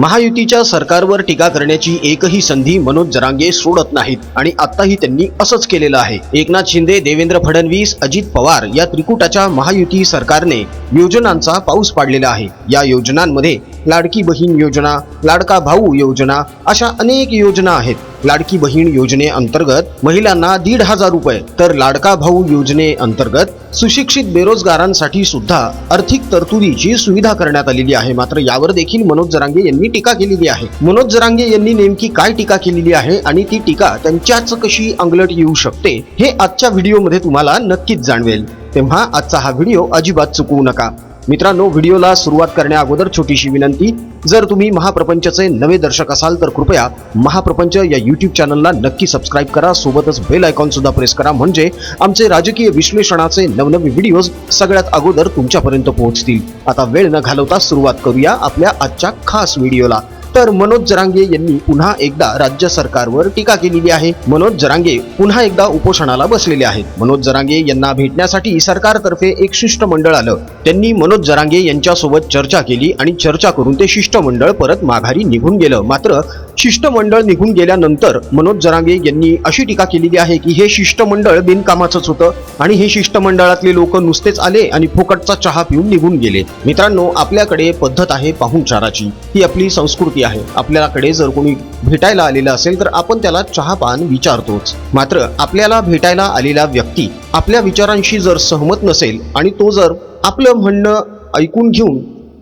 महायुतीच्या सरकारवर टीका करण्याची एकही संधी मनोज जरांगे सोडत नाहीत आणि आताही त्यांनी असंच केलेलं आहे. एकनाथ शिंदे देवेंद्र फडणवीस अजित पवार या त्रिकुटाच्या महायुती सरकारने योजनांचा पाऊस पाडलेला आहे. या योजनांमध्ये लाडकी बहीण योजना लाडका भाऊ योजना अशा अनेक योजना आहेत. लाडकी बहीण योजनेअंतर्गत महिलांना दीड हजार रुपये तर लाडका भाऊ योजनेअंतर्गत सुशिक्षित बेरोजगारांसाठी सुद्धा आर्थिक तरतुदीची सुविधा करण्यात आलेली आहे. मात्र यावर देखील मनोज जरांगे यांनी टीका केलेली आहे. मनोज जरांगे यांनी नेमकी काय टीका केलेली आहे आणि ती टीका त्यांच्याच कशी अंगलट येऊ शकते हे आजच्या व्हिडिओमध्ये तुम्हाला नक्कीच जाणवेल. तेव्हा आजचा हा व्हिडिओ अजिबात चुकवू नका. मित्रांनो व्हिडिओला सुरुवात करण्या अगोदर छोटीशी विनंती. जर तुम्ही महाप्रपंचचे नवे दर्शक असाल तर कृपया महाप्रपंच या यूट्यूब चॅनलला नक्की सबस्क्राईब करा. सोबतच बेल आयकॉन सुद्धा प्रेस करा. म्हणजे आमचे राजकीय विश्लेषणाचे नवनवे व्हिडिओज सगळ्यात अगोदर तुमच्यापर्यंत पोहोचतील. आता वेळ न घालवता सुरुवात करूया आपल्या आजच्या खास व्हिडिओला तर मनोज जरांगे यांनी पुन्हा एकदा राज्य सरकारवर टीका केलेली आहे. मनोज जरांगे पुन्हा एकदा उपोषणाला बसलेले आहेत. मनोज जरांगे यांना भेटण्यासाठी सरकारतर्फे एक शिष्टमंडळ आलं. त्यांनी मनोज जरांगे यांच्यासोबत चर्चा केली आणि चर्चा करून ते शिष्टमंडळ परत माघारी निघून गेलं. मात्र शिष्टमंडळ निघून गेल्यानंतर मनोज जरांगे यांनी अशी टीका केलेली आहे की हे शिष्टमंडळ बिनकामाचंच होतं आणि हे शिष्टमंडळातले लोक नुसतेच आले आणि फुकटचा चहा पिऊन निघून गेले. मित्रांनो आपल्याकडे पद्धत आहे पाहुणचाराची. ही आपली संस्कृती आहे. आपल्याकडे जर कोणी भेटायला आलेलं असेल तर आपण त्याला चहापान विचारतोच. मात्र आपल्याला भेटायला आलेला व्यक्ती आपल्या विचारांशी जर सहमत नसेल आणि तो जर आपलं म्हणणं ऐकून घेऊन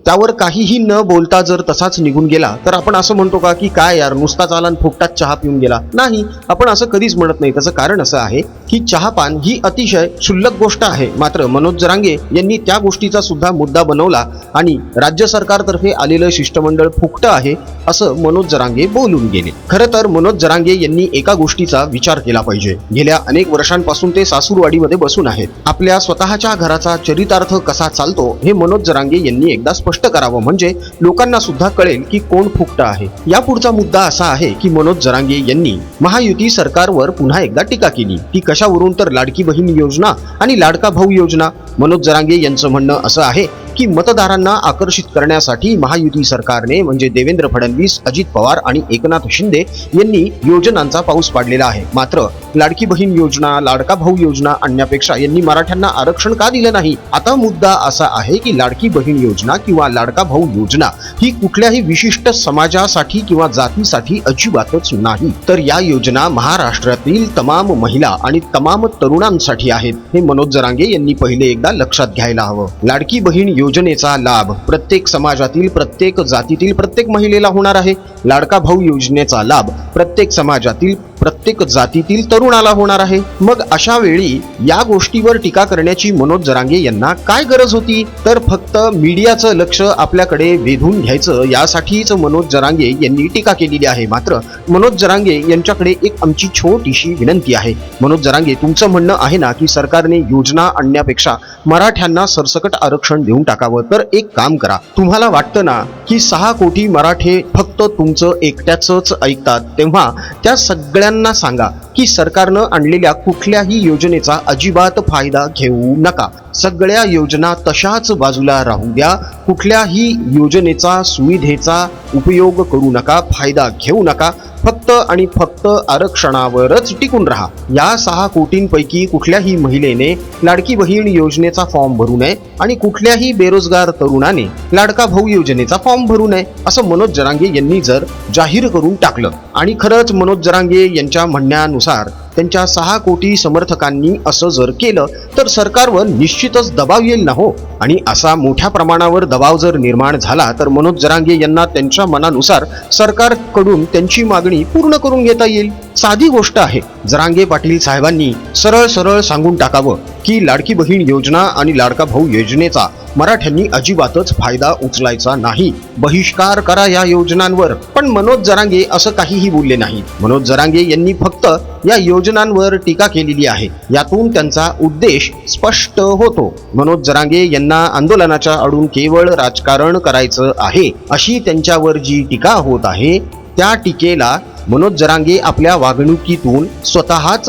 त्यावर काहीही न बोलता जर तसाच निघून गेला तर आपण असं म्हणतो का की काय यार नुसताच आला आणि फुकटात चहा पिऊन गेला. नाही आपण असं कधीच म्हणत नाही. त्याचं कारण असं आहे की चहापान ही अतिशय क्षुल्लक गोष्ट आहे. मात्र मनोज जरांगे यांनी त्या गोष्टीचा सुद्धा मुद्दा बनवला आणि राज्य सरकारतर्फे आलेलं शिष्टमंडळ फुकटं आहे असं मनोज जरांगे बोलून गेले. खरं तर मनोज जरांगे यांनी एका गोष्टीचा विचार केला पाहिजे. गेल्या अनेक वर्षांपासून ते सासूरवाडीमध्ये बसून आहेत. आपल्या स्वतःच्या घराचा चरितार्थ कसा चालतो हे मनोज जरांगे यांनी एकदा स्पष्ट करावं म्हणजे लोकांना सुद्धा कळेल की कोण फुकट आहे. यापुढचा मुद्दा असा आहे की मनोज जरांगे यांनी महायुती सरकारवर पुन्हा एकदा टीका केली. ती यशावरून तर लाडकी बहीण योजना आणि लाडका भाऊ योजना. मनोज जरांगे यांचं म्हणणं असं आहे. की मतदारांना आकर्षित करण्यासाठी महायुती सरकारने म्हणजे देवेंद्र फडणवीस अजित पवार आणि एकनाथ शिंदे यांनी योजनांचा पाऊस पाडलेला आहे. मात्र लाडकी बहीण योजना लाडका भाऊ योजना आणण्यापेक्षा यांनी मराठ्यांना आरक्षण का दिलं नाही? आता मुद्दा असा आहे की लाडकी बहीण योजना किंवा लाडका भाऊ योजना ही कुठल्याही विशिष्ट समाजासाठी किंवा जातीसाठी अजिबातच नाही. तर या योजना महाराष्ट्रातील तमाम महिला आणि तमाम तरुणांसाठी आहेत हे मनोज जरांगे यांनी पहिले एकदा लक्षात घ्यायला हवं. लाडकी बहीण योजनेचा लाभ प्रत्येक समाजातील प्रत्येक जातीतील प्रत्येक महिलेला होणार आहे. लाडका भाऊ योजनेचा लाभ प्रत्येक समाजातील प्रत्येक जातीतील तरुणाला होणार आहे. मग अशा वेळी या गोष्टीवर टीका करण्याची मनोज जरांगे यांना काय गरज होती? तर फक्त मीडियाचं लक्ष आपल्याकडे वेधून घ्यायचं यासाठीच मनोज जरांगे यांनी टीका केलेली आहे. मात्र मनोज जरांगे यांच्याकडे एक आमची छोटीशी विनंती आहे. मनोज जरांगे तुमचं म्हणणं आहे ना की सरकारने योजना आणण्यापेक्षा मराठ्यांना सरसकट आरक्षण देऊन टाकावं? तर एक काम करा. तुम्हाला वाटतं ना की सहा कोटी मराठे फक्त तुमचं एकट्याच ऐकतात तेव्हा त्या सगळ्यांना सांगा की सरकारनं आणलेल्या कुठल्याही योजनेचा अजिबात फायदा घेऊ नका. सगळ्या योजना तशाच बाजूला राहू द्या. कुठल्याही योजनेचा सुविधेचा उपयोग करू नका फायदा घेऊ नका. फक्त आणि फक्त आरक्षणावरच टिकून राहा. या सहा कोटींपैकी कुठल्याही महिलेने लाडकी बहीण योजनेचा फॉर्म भरू नये आणि कुठल्याही बेरोजगार तरुणाने लाडका भाऊ योजनेचा फॉर्म भरू नये असं मनोज जरांगे यांनी जर जाहीर करून टाकलं. आणि खरंच मनोज जरांगे यांच्या म्हणण्यानुसार त्यांच्या सहा कोटी समर्थकांनी असं जर केलं तर सरकारवर निश्चितच दबाव येईल ना हो? आणि असा मोठ्या प्रमाणावर दबाव जर निर्माण झाला तर मनोज जरांगे यांना त्यांच्या मनानुसार सरकारकडून त्यांची मागणी पूर्ण करून घेता येईल. साधी गोष्ट आहे. जरांगे पाटील साहेबांनी सरळ सरळ सांगून टाकावं की लाडकी बहीण योजना आणि लाडका भाऊ योजनेचा मराठ्यांनी अजिबातच फायदा उचलायचा नाही. बहिष्कार करा या योजनांवर. पण मनोज जरांगे असं काहीही बोलले नाही मनोज जरांगे यांनी फक्त या योजनांवर टीका केलेली आहे. यातून त्यांचा उद्देश स्पष्ट होतो. मनोज जरांगे यांना आंदोलनाच्या अडून केवळ राजकारण करायचं आहे अशी त्यांच्यावर जी टीका होत आहे त्या टीकेला मनोज जरांगे आपल्या वागणुकीतून स्वतःच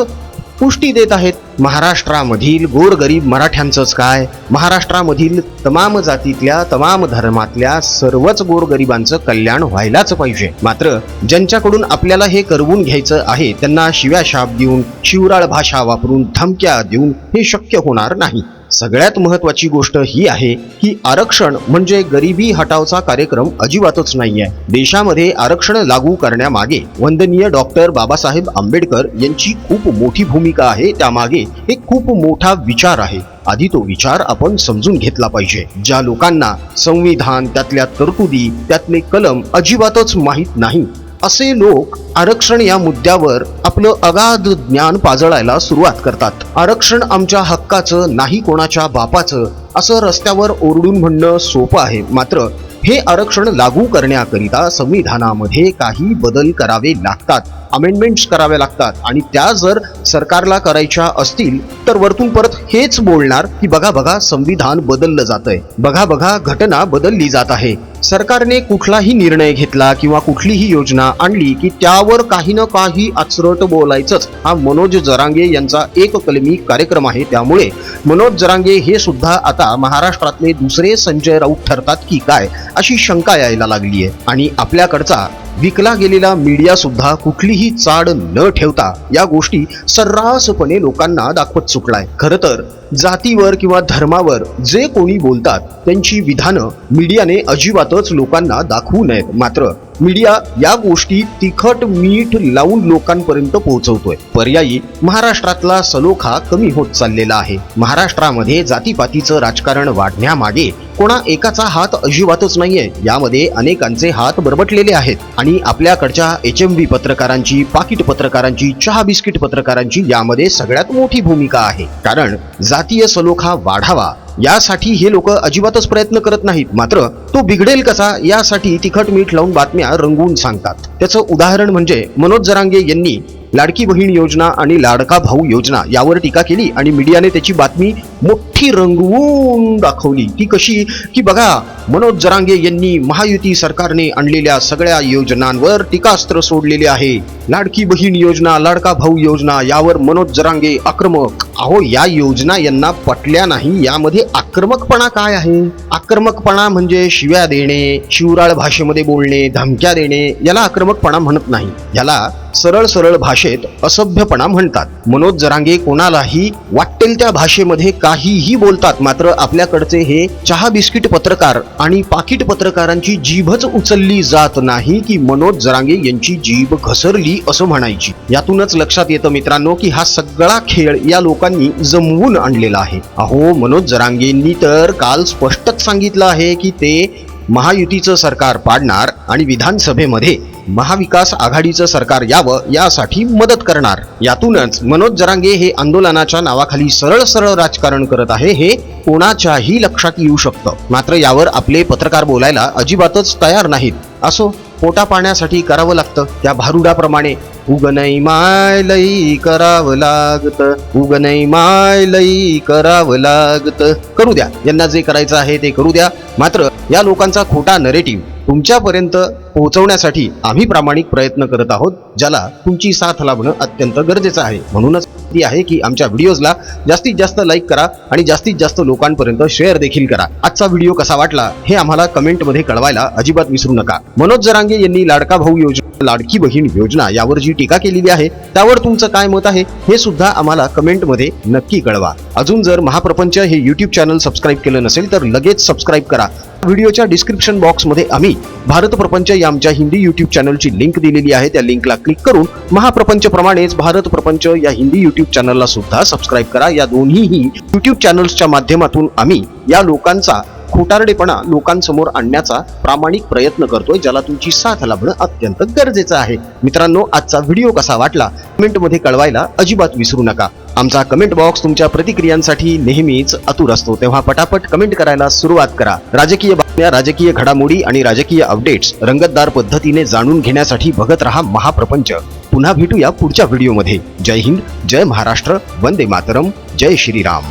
पुष्टी देत आहेत. महाराष्ट्रामधील गोरगरीब मराठ्यांचंच काय? महाराष्ट्रामधील तमाम जातीतल्या तमाम धर्मातल्या सर्वच गोरगरिबांचं कल्याण व्हायलाच पाहिजे. मात्र ज्यांच्याकडून आपल्याला हे करवून घ्यायचं आहे त्यांना शिव्या शाप देऊन शिवराळ भाषा वापरून धमक्या देऊन हे शक्य होणार नाही. सगळ्यात महत्वाची गोष्ट ही आहे की आरक्षण म्हणजे गरिबी हटावचा कार्यक्रम अजिबातच नाहीये. देशामध्ये आरक्षण लागू करण्यामागे वंदनीय डॉक्टर बाबासाहेब आंबेडकर यांची खूप मोठी भूमिका आहे. त्यामागे एक खूप मोठा विचार आहे. आधी तो विचार आपण समजून घेतला पाहिजे. ज्या लोकांना संविधान त्यातल्या तरतुदी त्यातले कलम अजिबातच माहीत नाही. असे लोक आरक्षण या मुद्द्यावर आपलं अगाध ज्ञान पाजळायला सुरुवात करतात. आरक्षण आमच्या हक्काचं नाही कोणाच्या बापाचं असं रस्त्यावर ओरडून म्हणणं सोपं आहे. मात्र हे आरक्षण लागू करण्याकरिता संविधानामध्ये काही बदल करावे लागतात. अमेंडमेंट्स कराव्या लागतात. आणि त्या जर सरकारला करायच्या असतील तर वरतून परत हेच बोलणार की बघा बघा संविधान बदललं जात आहे बघा बघा घटना बदलली जात आहे. सरकारने कुठलाही निर्णय घेतला किंवा कुठलीही योजना आणली की त्यावर काही ना काही आचरट बोलायचंच. हा मनोज जरांगे यांचा एक कलमी कार्यक्रम आहे. त्यामुळे मनोज जरांगे हे सुद्धा आता महाराष्ट्रातले दुसरे संजय राऊत ठरतात की काय अशी शंका यायला लागली आहे आणि आपल्याकडचा विकला गेलेला मीडिया सुद्धा कुठलीही चाड न ठेवता या गोष्टी सर्रासपणे लोकांना दाखवत सुटलाय खरं तर जातीवर किंवा धर्मावर जे कोणी बोलतात त्यांची विधानं मीडियाने अजिबातच लोकांना दाखवू नयेत. मात्र मीडिया या गोष्टी तिखट मीठ लावून लोकांपर्यंत पोहोचवतोय. पर्यायी महाराष्ट्रातला सलोखा कमी होत चाललेला आहे. महाराष्ट्रामध्ये जातीपातीचं राजकारण वाढण्यामागे कोणा एकाचा हात अजिबातच नाहीये. यामध्ये अनेकांचे हात बरबटलेले आहेत. आणि आपल्याकडच्या एच एम व्ही पत्रकारांची पाकिट पत्रकारांची चहा बिस्किट पत्रकारांची यामध्ये सगळ्यात मोठी भूमिका आहे. कारण जातीय सलोखा वाढावा यासाठी हे लोक अजिबातच प्रयत्न करत नाहीत. मात्र तो बिघडेल कसा यासाठी तिखट मीठ लावून बातम्या रंगवून सांगतात. त्याचं उदाहरण म्हणजे मनोज जरांगे यांनी लाडकी बहीण योजना आणि लाडका भाऊ योजना यावर टीका केली आणि मीडियाने त्याची बातमी मोठी रंगवून दाखवली. ती कशी? की बघा मनोज जरांगे यांनी महायुती सरकारने आणलेल्या सगळ्या योजनांवर टीकास्त्र सोडलेले आहे. लाडकी बहीण योजना लाडका भाऊ योजना यावर मनोज जरांगे आक्रमक. अहो या योजना यांना पटल्या नाही. यामध्ये आक्रमकपणा काय आहे? आक्रमकपणा म्हणजे शिव्या देणे शिवराळ भाषेमध्ये बोलणे धमक्या देणे याला आक्रमकपणा म्हणत नाही. याला सरळ सरळ भाषेत असभ्यपणा म्हणतात. मनोज जरांगे कोणालाही वाटेल त्या भाषेमध्ये काहीही बोलतात. मात्र आपल्याकडचे हे चहा बिस्किट पत्रकार आणि पाकिट पत्रकारांची जीभच उचलली जात नाही की मनोज जरांगे यांची जीभ घसरली असं म्हणायची. यातूनच लक्षात येतं मित्रांनो की हा सगळा खेळ या लोकांनी जमवून आणलेला आहे. अहो मनोज जरांगेंनी तर काल स्पष्टच सांगितलं आहे की ते महायुतीचं सरकार पाडणार आणि विधानसभेमध्ये महाविकास आघाडीचं सरकार यावं यासाठी मदत करणार. यातूनच मनोज जरांगे हे आंदोलनाच्या नावाखाली सरळ सरळ राजकारण करत आहे हे कोणाच्याही लक्षात येऊ शकतं. मात्र यावर आपले पत्रकार बोलायला अजिबातच तयार नाहीत. असो पोटा पाण्यासाठी करावं लागतं. त्या भारुडाप्रमाणे उगनई माय लई करावं लागत. उगनई माय लई करावं लागत. करू द्या. यांना जे करायचं आहे ते करू द्या. मात्र या लोकांचा खोटा नरेटिव्ह तुमच्यापर्यंत पोहोचवण्यासाठी आम्ही प्रामाणिक प्रयत्न करत आहोत ज्याला तुमची साथ लाभणं अत्यंत गरजेचं आहे. म्हणूनच ती आहे की आमच्या व्हिडिओजला जास्तीत जास्त लाईक करा आणि जास्तीत जास्त लोकांपर्यंत शेअर देखील करा. आजचा व्हिडिओ कसा वाटला हे आम्हाला कमेंटमध्ये कळवायला अजिबात विसरू नका. मनोज जरांगे यांनी लाडका भाऊ योजना लाडकी बहीण योजना यावर जी टीका केलेली आहे त्यावर तुमचं काय मत आहे हे सुद्धा आम्हाला कमेंटमध्ये नक्की कळवा. अजून जर महाप्रपंच हे युट्यूब चॅनल सबस्क्राईब केलं नसेल तर लगेच सबस्क्राईब करा. व्हिडिओच्या डिस्क्रिप्शन बॉक्समध्ये आम्ही भारत प्रपंच या आमच्या हिंदी युट्यूब चॅनलची लिंक दिलेली आहे. त्या लिंकला क्लिक करून महाप्रपंच प्रमाणेच भारत प्रपंच या हिंदी युट्यूब चॅनलला सुद्धा सबस्क्राईब करा. या दोन्हीही युट्यूब चॅनल्सच्या माध्यमातून आम्ही या लोकांचा खोटारडेपणा लोकांसमोर आणण्याचा प्रामाणिक प्रयत्न करतोय ज्याला तुमची साथ लाभणं अत्यंत गरजेचं आहे. मित्रांनो आजचा व्हिडिओ कसा वाटला कमेंटमध्ये कळवायला अजिबात विसरू नका. आमचा कमेंट बॉक्स तुमच्या प्रतिक्रियांसाठी नेहमीच अतुर असतो. तेव्हा पटापट कमेंट करायला सुरुवात करा. राजकीय बातम्या राजकीय घडामोडी आणि राजकीय अपडेट्स रंगतदार पद्धतीने जाणून घेण्यासाठी बघत रहा महाप्रपंच. पुन्हा भेटूया पुढच्या व्हिडिओमध्ये. जय हिंद जय महाराष्ट्र वंदे मातरम जय श्रीराम.